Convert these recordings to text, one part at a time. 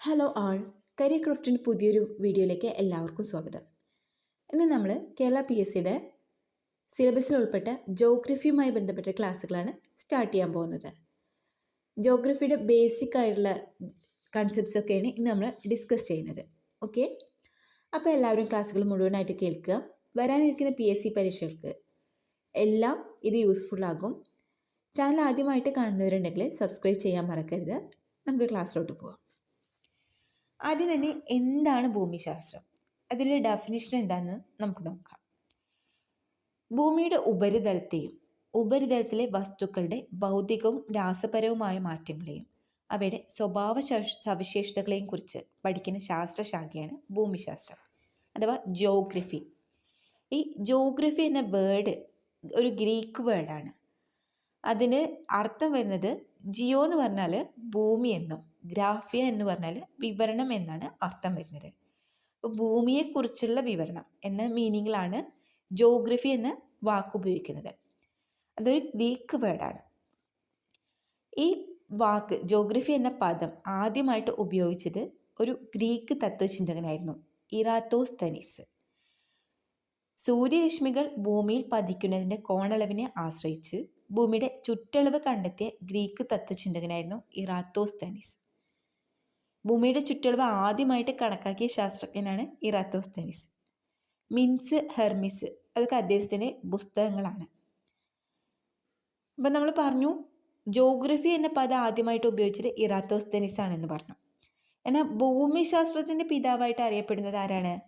Hello ആൾ career ക്രാഫ്റ്റിന്റെ പുതിയൊരു വീഡിയോയിലേക്ക് എല്ലാവർക്കും സ്വാഗതം. ഇന്ന് നമ്മൾ കേരള പി എസ് സിയുടെ സിലബസിൽ ഉൾപ്പെട്ട ജോഗ്രഫിയുമായി ബന്ധപ്പെട്ട ക്ലാസ്സുകളാണ് സ്റ്റാർട്ട് ചെയ്യാൻ പോകുന്നത്. ജോഗ്രഫിയുടെ ബേസിക് ആയിട്ടുള്ള കൺസെപ്റ്റ്സ് ഒക്കെയാണ് ഇന്ന് നമ്മൾ ഡിസ്കസ് ചെയ്യുന്നത്. ഓക്കെ അപ്പോൾ എല്ലാവരും ക്ലാസ്സുകൾ മുഴുവനായിട്ട് കേൾക്കുക. വരാനിരിക്കുന്ന പി എസ് സി പരീക്ഷകൾക്ക് എല്ലാം ഇത് യൂസ്ഫുൾ ആകും. ചാനൽ ആദ്യമായിട്ട് കാണുന്നവരുണ്ടെങ്കിൽ സബ്സ്ക്രൈബ് ചെയ്യാൻ മറക്കരുത്. നമുക്ക് ക്ലാസ്സിലോട്ട് പോകാം ആദ്യം തന്നെ എന്താണ് ഭൂമിശാസ്ത്രം? അതിന്റെ ഡെഫിനിഷൻ എന്താണെന്ന് നമുക്ക് നോക്കാം. ഭൂമിയുടെ ഉപരിതലത്തെയും ഉപരിതലത്തിലെ വസ്തുക്കളുടെ ഭൗതികവും രാസപരവുമായ മാറ്റങ്ങളെയും അവയുടെ സ്വഭാവ സവി- സവിശേഷതകളെയും കുറിച്ച് പഠിക്കുന്ന ശാസ്ത്രശാഖയാണ് ഭൂമിശാസ്ത്രം അഥവാ ജോഗ്രഫി ഈ ജോഗ്രഫി എന്ന വേർഡ് ഒരു ഗ്രീക്ക് വേർഡാണ് അതിന് അർത്ഥം വരുന്നത് ജിയോ എന്ന് പറഞ്ഞാൽ ഭൂമി എന്നും. ഗ്രാഫിയ എന്ന് പറഞ്ഞാൽ വിവരണം എന്നാണ് അർത്ഥം വരുന്നത്. അപ്പോൾ ഭൂമിയെക്കുറിച്ചുള്ള വിവരണം എന്ന മീനിങ്ങിലാണ് ജോഗ്രഫി എന്ന വാക്ക് ഉപയോഗിക്കുന്നത്. അതൊരു ഗ്രീക്ക് വേർഡാണ് ഈ വാക്ക് ജോഗ്രഫി എന്ന പദം ആദ്യമായിട്ട് ഉപയോഗിച്ചത് ഒരു ഗ്രീക്ക് തത്വചിന്തകനായിരുന്നു ഇറാത്തോസ്തനിസ്. സൂര്യരശ്മികൾ ഭൂമിയിൽ പതിക്കുന്നതിന്റെ കോണളവിനെ ആശ്രയിച്ച് ഭൂമിയുടെ ചുറ്റളവ് കണ്ടെത്തിയ ഗ്രീക്ക് തത്വചിന്തകനായിരുന്നു ഇറാത്തോസ്തനിസ്. ഭൂമിയുടെ ചുറ്റളവ് ആദ്യമായിട്ട് കണക്കാക്കിയ ശാസ്ത്രജ്ഞനാണ് ഇറാത്തോസ്തനിസ്. മിൻസ് ഹെർമിസ് അതൊക്കെ അദ്ദേഹത്തിന്റെ പുസ്തകങ്ങളാണ്. അപ്പം നമ്മൾ പറഞ്ഞു ജോഗ്രഫി എന്ന പദം ആദ്യമായിട്ട് ഉപയോഗിച്ചത് ഇറാത്തോസ്തനിസ് ആണെന്ന് പറഞ്ഞു. എന്നാൽ ഭൂമിശാസ്ത്രത്തിന്റെ പിതാവായിട്ട് അറിയപ്പെടുന്നത് ആരാണ്?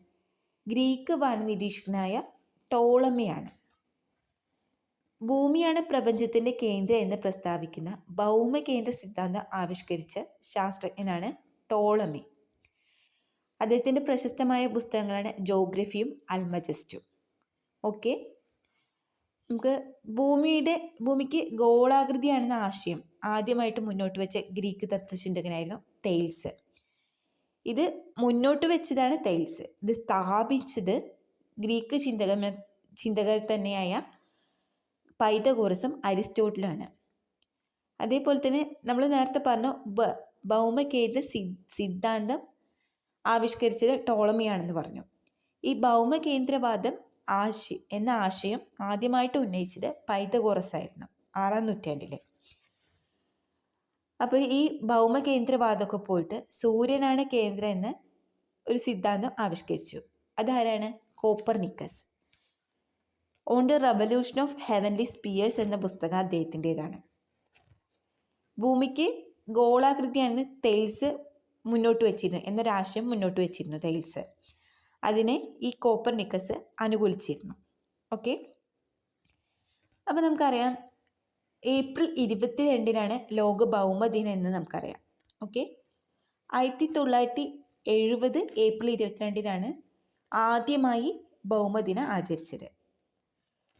ഗ്രീക്ക് വനനിരീക്ഷകനായ ടോളമിയാണ്. ഭൂമിയാണ് പ്രപഞ്ചത്തിന്റെ കേന്ദ്രം എന്ന് പ്രസ്താവിക്കുന്ന ഭൗമകേന്ദ്ര സിദ്ധാന്തം ആവിഷ്കരിച്ച ശാസ്ത്രജ്ഞനാണ് ടോളമി. അദ്ദേഹത്തിന്റെ പ്രശസ്തമായ പുസ്തകങ്ങളാണ് ജോഗ്രഫിയും അൽമജസ്റ്റും. ഓക്കെ. നമുക്ക് ഭൂമിയുടെ ഭൂമിക്ക് ഗോളാകൃതിയാണെന്ന ആശയം ആദ്യമായിട്ട് മുന്നോട്ട് വെച്ച ഗ്രീക്ക് തത്വചിന്തകനായിരുന്നു തെയിൽസ്. ഇത് മുന്നോട്ട് വെച്ചതാണ് തെയിൽസ്. ഇത് സ്ഥാപിച്ചത് ഗ്രീക്ക് ചിന്തക ചിന്തകർ തന്നെയായ പൈതഗോറസും അരിസ്റ്റോട്ടിലാണ് അതേപോലെ തന്നെ നമ്മൾ നേരത്തെ പറഞ്ഞു ഭൗമകേന്ദ്ര സി സിദ്ധാന്തം ആവിഷ്കരിച്ചത് ടോളമിയാണെന്ന് പറഞ്ഞു. ഈ ഭൗമകേന്ദ്രവാദം ആശി എന്ന ആശയം ആദ്യമായിട്ട് ഉന്നയിച്ചത് പൈതഗോറസ് ആയിരുന്നു ആറാം നൂറ്റാണ്ടിൽ അപ്പോൾ ഈ ഭൗമകേന്ദ്രവാദമൊക്കെ പോയിട്ട് സൂര്യനാണ് കേന്ദ്രം എന്ന് ഒരു സിദ്ധാന്തം ആവിഷ്കരിച്ചു. അതാരാണ്? Copernicus. On the revolution of heavenly spheres എന്ന പുസ്തകം അദ്ദേഹത്തിന്റെതാണ്. ഭൂമിക്ക് ഗോളാകൃതിയാണെന്ന് തെയിൽസ് മുന്നോട്ട് വെച്ചിരുന്നത് എന്നൊരാശയം മുന്നോട്ട് വെച്ചിരുന്നു തെയിൽസ്. അതിനെ ഈ കോപ്പർ നിക്കസ് അനുകൂലിച്ചിരുന്നു. ഓക്കെ അപ്പോൾ നമുക്കറിയാം ഏപ്രിൽ ഇരുപത്തി രണ്ടിനാണ് ലോക ഭൗമദിനം എന്ന് നമുക്കറിയാം. ഓക്കെ ആയിരത്തി തൊള്ളായിരത്തി എഴുപത് ഏപ്രിൽ ഇരുപത്തിരണ്ടിനാണ് ആദ്യമായി ഭൗമദിനം ആചരിച്ചത്.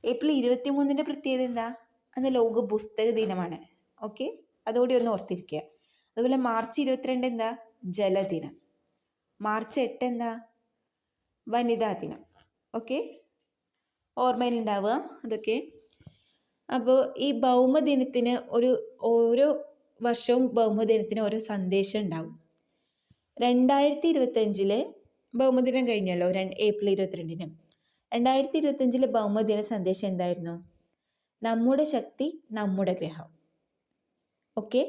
ഏപ്രിൽ ഇരുപത്തി മൂന്നിന്റെ പ്രത്യേകത എന്താ? അന്ന് ലോക പുസ്തക ദിനമാണ്. ഓക്കെ അതുകൂടി ഒന്ന് ഓർത്തിരിക്കുക. അതുപോലെ മാർച്ച് ഇരുപത്തിരണ്ട് എന്താ? ജലദിനം. മാർച്ച് എട്ട് എന്താ? വനിതാ ദിനം. ഓക്കെ ഓർമ്മയിലുണ്ടാവുക അതൊക്കെ. അപ്പോൾ ഈ ഭൗമദിനത്തിന് ഒരു ഓരോ വർഷവും ഭൗമദിനത്തിന് ഓരോ സന്ദേശം ഉണ്ടാവും. രണ്ടായിരത്തി ഇരുപത്തഞ്ചിൽ ഭൗമദിനം കഴിഞ്ഞല്ലോ രണ്ട് ഏപ്രിൽ ഇരുപത്തിരണ്ടിന്. രണ്ടായിരത്തി ഇരുപത്തഞ്ചിലെ ഭൗമദിന സന്ദേശം എന്തായിരുന്നു? നമ്മുടെ ശക്തി നമ്മുടെ ഗ്രഹം. ഓക്കെ?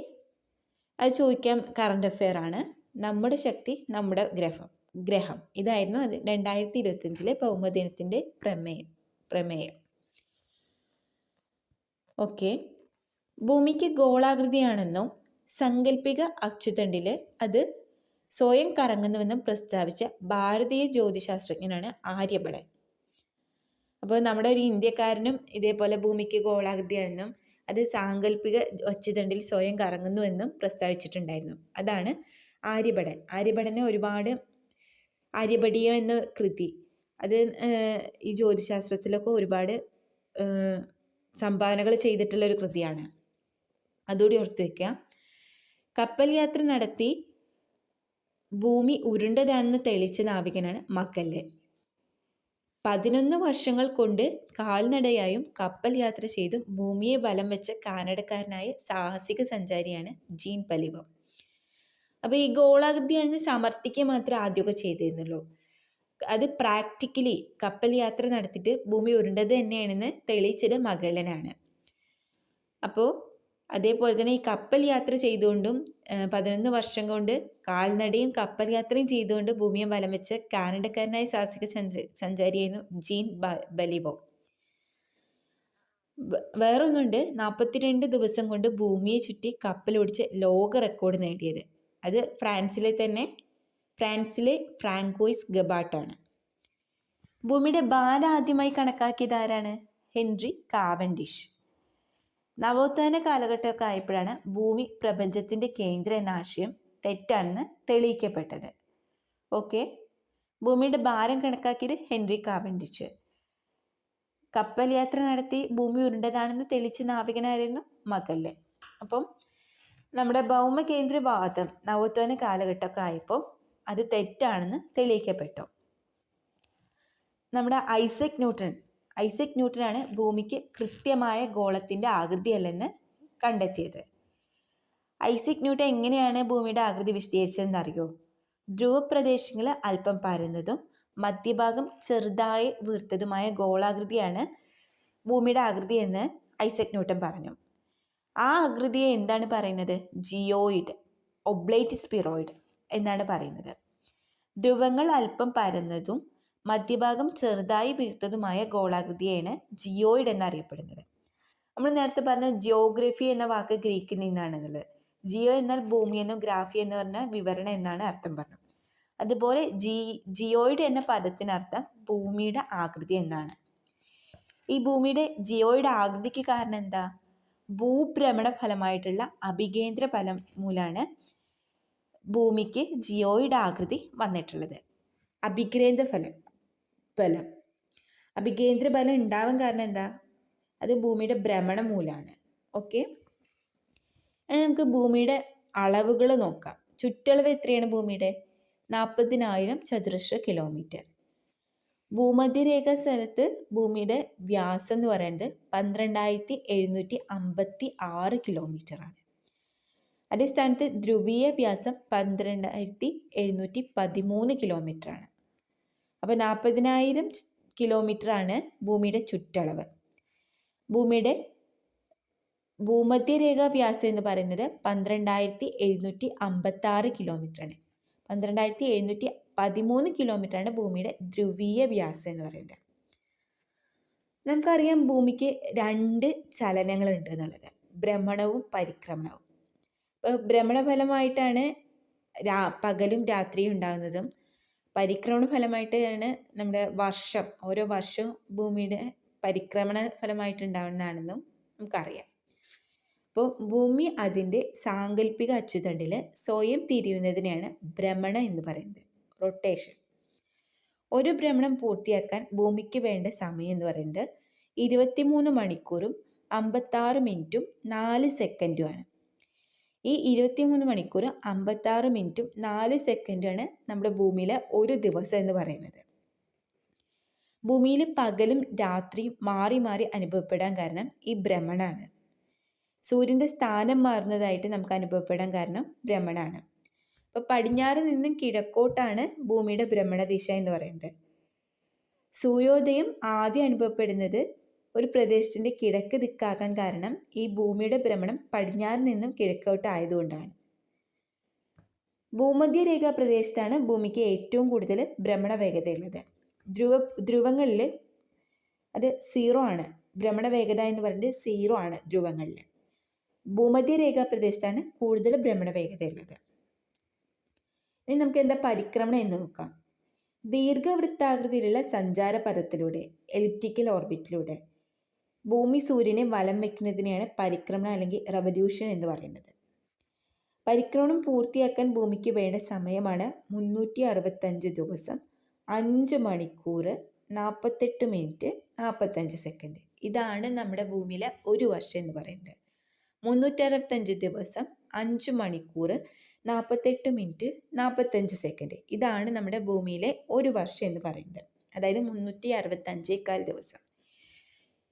അത് ചോദിക്കാം കറണ്ട് അഫെയർ ആണ്. നമ്മുടെ ശക്തി നമ്മുടെ ഗ്രഹം. ഗ്രഹം. ഇതായിരുന്നു അത്. രണ്ടായിരത്തി ഇരുപത്തഞ്ചിലെ ഭൗമദിനത്തിന്റെ പ്രമേയം പ്രമേയം. ഓക്കെ. ഭൂമിക്ക് ഗോളാകൃതിയാണെന്നും സങ്കല്പിക അച്ചുതണ്ടിൽ അത് സ്വയം കറങ്ങുന്നുവെന്നും പ്രസ്താവിച്ച ഭാരതീയ ജ്യോതിശാസ്ത്രജ്ഞനാണ് ആര്യഭടൻ. അപ്പോൾ നമ്മുടെ ഒരു ഇന്ത്യക്കാരനും ഇതേപോലെ ഭൂമിക്ക് ഗോളാകൃതിയാണെന്നും അത് സാങ്കല്പിക ഒച്ചതണ്ടിൽ സ്വയം കറങ്ങുന്നുവെന്നും പ്രസ്താവിച്ചിട്ടുണ്ടായിരുന്നു. അതാണ് ആര്യഭടൻ. ആര്യഭടന് ഒരുപാട് ആര്യഭടീയം എന്ന കൃതി അത് ഈ ജ്യോതിശാസ്ത്രത്തിലൊക്കെ ഒരുപാട് സംഭാവനകൾ ചെയ്തിട്ടുള്ള ഒരു കൃതിയാണ്. അതുകൂടി ഓർത്ത് കപ്പൽ യാത്ര നടത്തി ഭൂമി ഉരുണ്ടതാണെന്ന് തെളിയിച്ച നാവികനാണ് മക്കല്ലൻ. പതിനൊന്ന് വർഷങ്ങൾ കൊണ്ട് കാൽനടയായും കപ്പൽ യാത്ര ചെയ്തും ഭൂമിയെ ബലം വെച്ച കാനഡക്കാരനായ സാഹസിക സഞ്ചാരിയാണ് ജീൻ പലിവം. അപ്പോൾ ഈ ഗോളാകൃതി അണിഞ്ഞ് സമർത്ഥിക്കുക മാത്രമേ ആദ്യമൊക്കെ ചെയ്തിരുന്നുള്ളൂ. അത് പ്രാക്ടിക്കലി കപ്പൽ യാത്ര നടത്തിയിട്ട് ഭൂമി ഉരുണ്ടത് തന്നെയാണെന്ന് തെളിയിച്ചത് മകളനാണ്. അപ്പോൾ അതേപോലെ തന്നെ ഈ കപ്പൽ യാത്ര ചെയ്തുകൊണ്ടും പതിനൊന്ന് വർഷം കൊണ്ട് കാൽനടയും കപ്പൽ യാത്രയും ചെയ്തുകൊണ്ട് ഭൂമിയെ വലം വെച്ച കാനഡക്കാരനായ സാഹസിക സഞ്ചാരിയായിരുന്നു ജീൻ ബലിവോ. വേറൊന്നുണ്ട്. നാൽപ്പത്തിരണ്ട് ദിവസം കൊണ്ട് ഭൂമിയെ ചുറ്റി കപ്പൽ ഓടിച്ച് ലോക റെക്കോർഡ് നേടിയത്. അത് ഫ്രാൻസിലെ തന്നെ ഫ്രാൻസിലെ ഫ്രാങ്കോയിസ് ഗബാട്ടാണ് ഭൂമിയുടെ ഭാരം ആദ്യമായി കണക്കാക്കിയത് ആരാണ്? Henry Cavendish. നവോത്ഥാന കാലഘട്ടമൊക്കെ ആയപ്പോഴാണ് ഭൂമി പ്രപഞ്ചത്തിന്റെ കേന്ദ്ര എന്ന ആശയം തെറ്റാണെന്ന് തെളിയിക്കപ്പെട്ടത്. ഓക്കെ. ഭൂമിയുടെ ഭാരം കണക്കാക്കിയത് ഹെൻറി കാവൻഡിച്ച് കപ്പൽ യാത്ര നടത്തി ഭൂമി ഉരുണ്ടതാണെന്ന് തെളിച്ച നാവികനായിരുന്നു മകല്ല് അപ്പം നമ്മുടെ ഭൗമകേന്ദ്രവാദം നവോത്ഥാന കാലഘട്ടമൊക്കെ ആയപ്പോൾ അത് തെറ്റാണെന്ന് തെളിയിക്കപ്പെട്ടു. നമ്മുടെ ഐസക് ന്യൂട്ടൺ ഐസക് ന്യൂട്ടനാണ് ഭൂമിക്ക് കൃത്യമായ ഗോളത്തിന്റെ ആകൃതിയല്ലെന്ന് കണ്ടെത്തിയത്. ഐസക് ന്യൂട്ടൻ എങ്ങനെയാണ് ഭൂമിയുടെ ആകൃതി വിശദീകരിച്ചതെന്ന് അറിയോ ധ്രുവപ്രദേശങ്ങൾ അല്പം പരന്നതും മധ്യഭാഗം ചെറുതായി വീർത്തതുമായ ഗോളാകൃതിയാണ് ഭൂമിയുടെ ആകൃതി എന്ന് ഐസക് ന്യൂട്ടൻ പറഞ്ഞു. ആ ആകൃതിയെ എന്താണ് പറയുന്നത്? ജിയോയിഡ് ഒബ്ലേറ്റ് സ്പിറോയിഡ് എന്നാണ് പറയുന്നത്. ധ്രുവങ്ങൾ അല്പം പരന്നതും മധ്യഭാഗം ചെറുതായി വീഴ്ത്തതുമായ ഗോളാകൃതിയാണ് ജിയോയിഡ് എന്നറിയപ്പെടുന്നത്. നമ്മൾ നേരത്തെ പറഞ്ഞ ജിയോഗ്രഫി എന്ന വാക്ക് ഗ്രീക്കിൽ നിന്നാണെന്നുള്ളത് ജിയോ എന്നാൽ ഭൂമി എന്നും ഗ്രാഫി എന്ന് പറഞ്ഞ വിവരണം എന്നാണ് അർത്ഥം പറഞ്ഞത്. അതുപോലെ ജി ജിയോയിഡ് എന്ന പദത്തിനർത്ഥം ഭൂമിയുടെ ആകൃതി എന്നാണ്. ഈ ഭൂമിയുടെ ജിയോയുടെ ആകൃതിക്ക് കാരണം എന്താ? ഭൂഭ്രമണ ഫലമായിട്ടുള്ള അഭികേന്ദ്ര ഫലം മൂലമാണ് ഭൂമിക്ക് ജിയോയുടെ ആകൃതി വന്നിട്ടുള്ളത്. അഭികേന്ദ്ര ഫലം. ബലം. അഭികേന്ദ്ര ബലം ഉണ്ടാവാൻ കാരണം എന്താ? അത് ഭൂമിയുടെ ഭ്രമണ മൂലമാണ് ഓക്കെ നമുക്ക് ഭൂമിയുടെ അളവുകൾ നോക്കാം. ചുറ്റളവ് എത്രയാണ് ഭൂമിയുടെ? നാൽപ്പതിനായിരം ചതുരശ്ര കിലോമീറ്റർ. ഭൂമധ്യരേഖ സ്ഥലത്ത് ഭൂമിയുടെ വ്യാസം എന്ന് പറയുന്നത് പന്ത്രണ്ടായിരത്തി എഴുന്നൂറ്റി അമ്പത്തി ആറ് കിലോമീറ്ററാണ് അതേ സ്ഥാനത്ത് ധ്രുവീയ വ്യാസം പന്ത്രണ്ടായിരത്തി എഴുന്നൂറ്റി പതിമൂന്ന് കിലോമീറ്ററാണ് അപ്പോൾ നാൽപ്പതിനായിരം കിലോമീറ്ററാണ് ഭൂമിയുടെ ചുറ്റളവ്. ഭൂമിയുടെ ഭൂമധ്യരേഖ വ്യാസം എന്ന് പറയുന്നത് പന്ത്രണ്ടായിരത്തി എഴുന്നൂറ്റി അമ്പത്തി ആറ് കിലോമീറ്ററാണ്. പന്ത്രണ്ടായിരത്തി എഴുന്നൂറ്റി പതിമൂന്ന് കിലോമീറ്ററാണ് ഭൂമിയുടെ ധ്രുവീയ വ്യാസം എന്ന് പറയുന്നത്. നമുക്കറിയാം ഭൂമിക്ക് രണ്ട് ചലനങ്ങളുണ്ട് എന്നുള്ളത്. ഭ്രമണവും പരിക്രമണവും. ഇപ്പോൾ ഭ്രമണഫലമായിട്ടാണ് രാ പകലും രാത്രിയും ഉണ്ടാകുന്നതും പരിക്രമണ ഫലമായിട്ടാണ് നമ്മുടെ വർഷം ഓരോ വർഷവും ഭൂമിയുടെ പരിക്രമണ ഫലമായിട്ടുണ്ടാവുന്നതാണെന്നും നമുക്കറിയാം. അപ്പോൾ ഭൂമി അതിന്റെ സാങ്കല്പിക അച്ചുതണ്ടിൽ സ്വയം തിരിയുന്നതിനെയാണ് ഭ്രമണം എന്ന് പറയുന്നത് റൊട്ടേഷൻ ഒരു ഭ്രമണം പൂർത്തിയാക്കാൻ ഭൂമിക്ക് വേണ്ട സമയം എന്ന് പറയുന്നത് ഇരുപത്തിമൂന്ന് മണിക്കൂറും അമ്പത്താറ് മിനിറ്റും നാല് സെക്കൻഡുമാണ് ഈ ഇരുപത്തിമൂന്ന് മണിക്കൂർ അമ്പത്താറ് മിനിറ്റും നാല് സെക്കൻഡാണ് നമ്മുടെ ഭൂമിയിലെ ഒരു ദിവസം എന്ന് പറയുന്നത്. ഭൂമിയിൽ പകലും രാത്രിയും മാറി മാറി അനുഭവപ്പെടാൻ കാരണം ഈ ഭ്രമണാണ്. സൂര്യന്റെ സ്ഥാനം മാറുന്നതായിട്ട് നമുക്ക് അനുഭവപ്പെടാൻ കാരണം ഭ്രമണാണ്. അപ്പോൾ പടിഞ്ഞാറ് നിന്നും കിഴക്കോട്ടാണ് ഭൂമിയുടെ ഭ്രമണദിശ എന്ന് പറയുന്നത്. സൂര്യോദയം ആദ്യം അനുഭവപ്പെടുന്നത് ഒരു പ്രദേശത്തിന്റെ കിഴക്ക് ദിക്കാകാൻ കാരണം ഈ ഭൂമിയുടെ ഭ്രമണം പടിഞ്ഞാറ് നിന്നും കിഴക്കോട്ട് ആയതുകൊണ്ടാണ്. ഭൂമധ്യരേഖാ പ്രദേശത്താണ് ഭൂമിക്ക് ഏറ്റവും കൂടുതൽ ഭ്രമണ വേഗതയുള്ളത് ധ്രുവ ധ്രുവങ്ങളിൽ അത് സീറോ ആണ്. ഭ്രമണ വേഗത എന്ന് പറയുന്നത് സീറോ ആണ് ധ്രുവങ്ങളിൽ. ഭൂമധ്യരേഖാ പ്രദേശത്താണ് കൂടുതൽ ഭ്രമണ വേഗതയുള്ളത് ഇനി നമുക്ക് എന്താ പരിക്രമണം എന്ന് നോക്കാം. ദീർഘവൃത്താകൃതിയിലുള്ള സഞ്ചാര പദത്തിലൂടെ എലിപ്റ്റിക്കൽ ഓർബിറ്റിലൂടെ ഭൂമി സൂര്യനെ വലം വയ്ക്കുന്നതിനെയാണ് പരിക്രമണം അല്ലെങ്കിൽ റവല്യൂഷൻ എന്ന് പറയുന്നത്. പരിക്രമണം പൂർത്തിയാക്കാൻ ഭൂമിക്ക് വേണ്ട സമയമാണ് മുന്നൂറ്റി അറുപത്തഞ്ച് ദിവസം അഞ്ച് മണിക്കൂർ നാൽപ്പത്തെട്ട് മിനിറ്റ് നാൽപ്പത്തഞ്ച് സെക്കൻഡ്. ഇതാണ് നമ്മുടെ ഭൂമിയിലെ ഒരു വർഷം എന്ന് പറയുന്നത്. മുന്നൂറ്ററുപത്തഞ്ച് ദിവസം അഞ്ച് മണിക്കൂർ നാൽപ്പത്തെട്ട് മിനിറ്റ് നാൽപ്പത്തഞ്ച് സെക്കൻഡ്. ഇതാണ് നമ്മുടെ ഭൂമിയിലെ ഒരു വർഷം എന്ന് പറയുന്നത്. അതായത് മുന്നൂറ്റി അറുപത്തഞ്ചേക്കാൽ ദിവസം.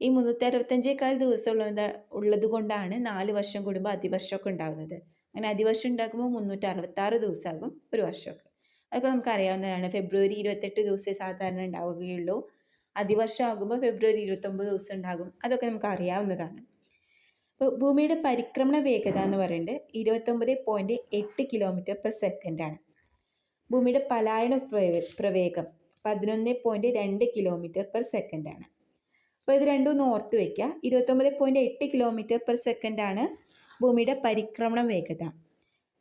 ഈ മുന്നൂറ്റി അറുപത്തഞ്ചേക്കാൽ ദിവസം ഉള്ളത് ഉള്ളത് കൊണ്ടാണ് നാല് വർഷം കൂടുമ്പോൾ അതിവർഷമൊക്കെ ഉണ്ടാകുന്നത് അങ്ങനെ അതിവർഷം ഉണ്ടാക്കുമ്പോൾ മുന്നൂറ്റി അറുപത്താറ് ദിവസമാകും ഒരു വർഷമൊക്കെ. അതൊക്കെ നമുക്കറിയാവുന്നതാണ്. ഫെബ്രുവരി ഇരുപത്തെട്ട് ദിവസമേ സാധാരണ ഉണ്ടാവുകയുള്ളൂ. അതിവർഷം ആകുമ്പോൾ ഫെബ്രുവരി ഇരുപത്തൊമ്പത് ദിവസം ഉണ്ടാകും. അതൊക്കെ നമുക്ക് അറിയാവുന്നതാണ് അപ്പോൾ ഭൂമിയുടെ പരിക്രമണ വേഗത എന്ന് പറയുന്നത് ഇരുപത്തൊമ്പത് പോയിന്റ് എട്ട് കിലോമീറ്റർ പെർ സെക്കൻഡാണ്. ഭൂമിയുടെ പലായന പ്രവേഗം പതിനൊന്ന് പോയിന്റ് രണ്ട് കിലോമീറ്റർ പെർ സെക്കൻഡാണ്. അപ്പോൾ ഇത് രണ്ടും ഒന്ന് ഓർത്ത് വയ്ക്കുക ഇരുപത്തൊമ്പത് പോയിന്റ് എട്ട് കിലോമീറ്റർ പെർ സെക്കൻഡാണ് ഭൂമിയുടെ പരിക്രമണ വേഗത.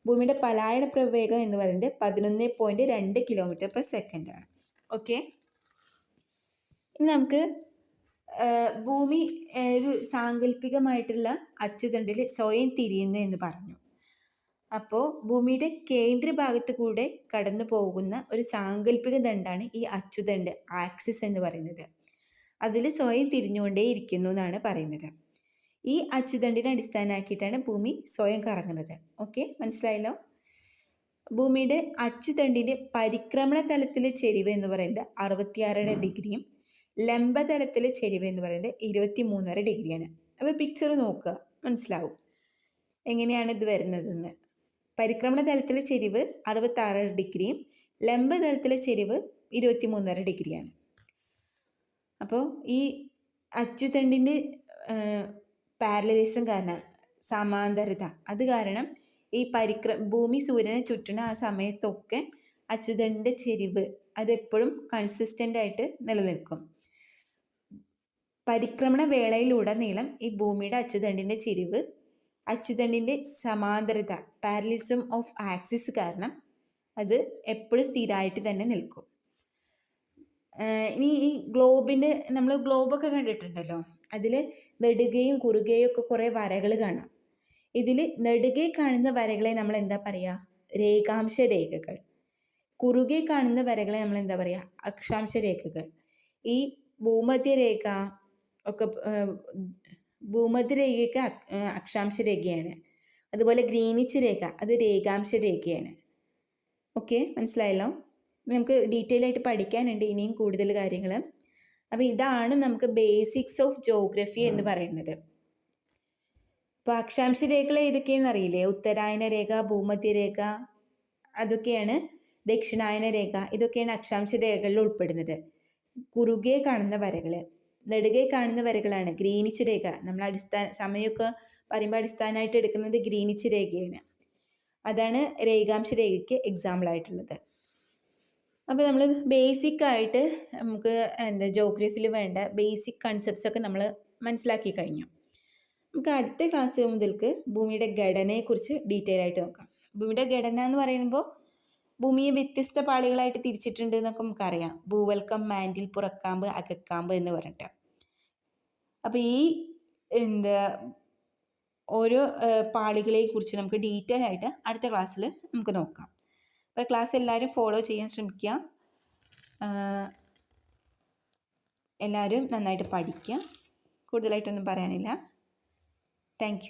ഭൂമിയുടെ പലായന പ്രവേഗം എന്ന് പറയുന്നത് പതിനൊന്ന് പോയിന്റ് രണ്ട് കിലോമീറ്റർ പെർ സെക്കൻഡാണ് ഓക്കെ ഇനി നമുക്ക് ഭൂമി ഒരു സാങ്കല്പികമായിട്ടുള്ള അച്ചുതണ്ടിൽ സ്വയം തിരിയുന്നു എന്ന് പറഞ്ഞു. അപ്പോൾ ഭൂമിയുടെ കേന്ദ്രഭാഗത്ത് കൂടെ കടന്നു പോകുന്ന ഒരു സാങ്കല്പിക ദണ്ടാണ് ഈ അച്ചുതണ്ട് ആക്സിസ് എന്ന് പറയുന്നത്. അതിൽ സ്വയം തിരിഞ്ഞുകൊണ്ടേ ഇരിക്കുന്നു എന്നാണ് പറയുന്നത്. ഈ അച്ചുതണ്ടിനെ അടിസ്ഥാനമാക്കിയിട്ടാണ് ഭൂമി സ്വയം കറങ്ങുന്നത്. ഓക്കെ മനസ്സിലായല്ലോ? ഭൂമിയുടെ അച്ചുതണ്ടിന്റെ പരിക്രമണ തലത്തിലെ ചെരിവ് എന്ന് പറയുന്നത് അറുപത്തിയാറര ഡിഗ്രിയും ലംബതലത്തിലെ ചെരിവ് എന്ന് പറയുന്നത് ഇരുപത്തി മൂന്നര ഡിഗ്രിയാണ്. അപ്പോൾ പിക്ചർ നോക്കുക മനസ്സിലാവും. എങ്ങനെയാണ് ഇത് വരുന്നതെന്ന്? പരിക്രമണ തലത്തിലെ ചെരിവ് അറുപത്താറര ഡിഗ്രിയും ലംബതലത്തിലെ ചെരിവ് ഇരുപത്തി മൂന്നര ഡിഗ്രിയാണ്. അപ്പോൾ ഈ അച്ചുതണ്ടിന്റെ പാരലലിസം കാരണം സമാന്തരത അത് കാരണം ഈ പരിക്ര ഭൂമി സൂര്യനെ ചുറ്റുന്ന ആ സമയത്തൊക്കെ അച്ചുതണ്ടിന്റെ ചെരിവ് അതെപ്പോഴും കൺസിസ്റ്റന്റ് ആയിട്ട് നിലനിൽക്കും. പരിക്രമണ വേളയിലുടനീളം ഈ ഭൂമിയുടെ അച്ചുതണ്ടിന്റെ ചെരിവ് അച്ചുതണ്ടിന്റെ സമാന്തരത പാരലിസം ഓഫ് ആക്സിസ് കാരണം അത് എപ്പോഴും സ്ഥിരമായിട്ട് തന്നെ നിൽക്കും. ഇനി ഈ ഗ്ലോബിന്റെ നമ്മൾ ഗ്ലോബൊക്കെ കണ്ടിട്ടുണ്ടല്ലോ. അതിൽ നെടുകയും കുറുകയും ഒക്കെ കുറേ വരകൾ കാണാം. ഇതിൽ നെടുകെ കാണുന്ന വരകളെ നമ്മൾ എന്താ പറയുക രേഖാംശ രേഖകൾ. കുറുകെ കാണുന്ന വരകളെ നമ്മൾ എന്താ പറയുക അക്ഷാംശ രേഖകൾ. ഈ ഭൂമധ്യരേഖ ഒക്കെ ഭൂമധ്യരേഖയ്ക്ക് അക്ഷാംശ രേഖയാണ്. അതുപോലെ ഗ്രീനിച്ച് രേഖ അത് രേഖാംശ രേഖയാണ്. ഓക്കെ മനസ്സിലായല്ലോ? നമുക്ക് ഡീറ്റെയിൽ ആയിട്ട് പഠിക്കാനുണ്ട് ഇനിയും കൂടുതൽ കാര്യങ്ങൾ അപ്പോൾ ഇതാണ് നമുക്ക് ബേസിക്സ് ഓഫ് ജോഗ്രഫി എന്ന് പറയുന്നത്. അപ്പോൾ അക്ഷാംശ രേഖകൾ ഏതൊക്കെയെന്ന് അറിയില്ലേ? ഉത്തരായന രേഖ ഭൂമധ്യരേഖ അതൊക്കെയാണ് ദക്ഷിണായന രേഖ ഇതൊക്കെയാണ് അക്ഷാംശ രേഖകളിൽ ഉൾപ്പെടുന്നത്. കുറുകെ കാണുന്ന വരകൾ നെടുകെ കാണുന്ന വരകളാണ് ഗ്രീനിച്ച് രേഖ. നമ്മൾ അടിസ്ഥാന സമയമൊക്കെ പറയുമ്പോൾ അടിസ്ഥാനമായിട്ട് എടുക്കുന്നത് ഗ്രീനിച്ച് രേഖയാണ്. അതാണ് രേഖാംശ രേഖയ്ക്ക് എക്സാമ്പിൾ ആയിട്ടുള്ളത്. അപ്പോൾ നമ്മൾ ബേസിക് ആയിട്ട് നമുക്ക് എന്താ ജോഗ്രഫിയിൽ വേണ്ട ബേസിക് കൺസെപ്റ്റ്സ് ഒക്കെ നമ്മൾ മനസ്സിലാക്കി കഴിഞ്ഞു. നമുക്ക് അടുത്ത ക്ലാസ് മുതൽക്ക് ഭൂമിയുടെ ഘടനയെക്കുറിച്ച് ഡീറ്റെയിൽ ആയിട്ട് നോക്കാം. ഭൂമിയുടെ ഘടന എന്ന് പറയുമ്പോൾ ഭൂമിയെ വ്യത്യസ്ത പാളികളായിട്ട് തിരിച്ചിട്ടുണ്ട് എന്നൊക്കെ നമുക്കറിയാം. ഭൂവൽക്കം മാൻഡിൽ പുറക്കാമ്പ് അകക്കാമ്പ് എന്ന് പറഞ്ഞിട്ട്. അപ്പോൾ ഈ എന്താ ഓരോ പാളികളെ കുറിച്ച് നമുക്ക് ഡീറ്റെയിൽ ആയിട്ട് അടുത്ത ക്ലാസ്സിൽ നമുക്ക് നോക്കാം. അപ്പോൾ ക്ലാസ് എല്ലാവരും ഫോളോ ചെയ്യാൻ ശ്രമിക്കുക എല്ലാവരും നന്നായിട്ട് പഠിക്കുക കൂടുതലായിട്ടൊന്നും പറയാനില്ല. താങ്ക്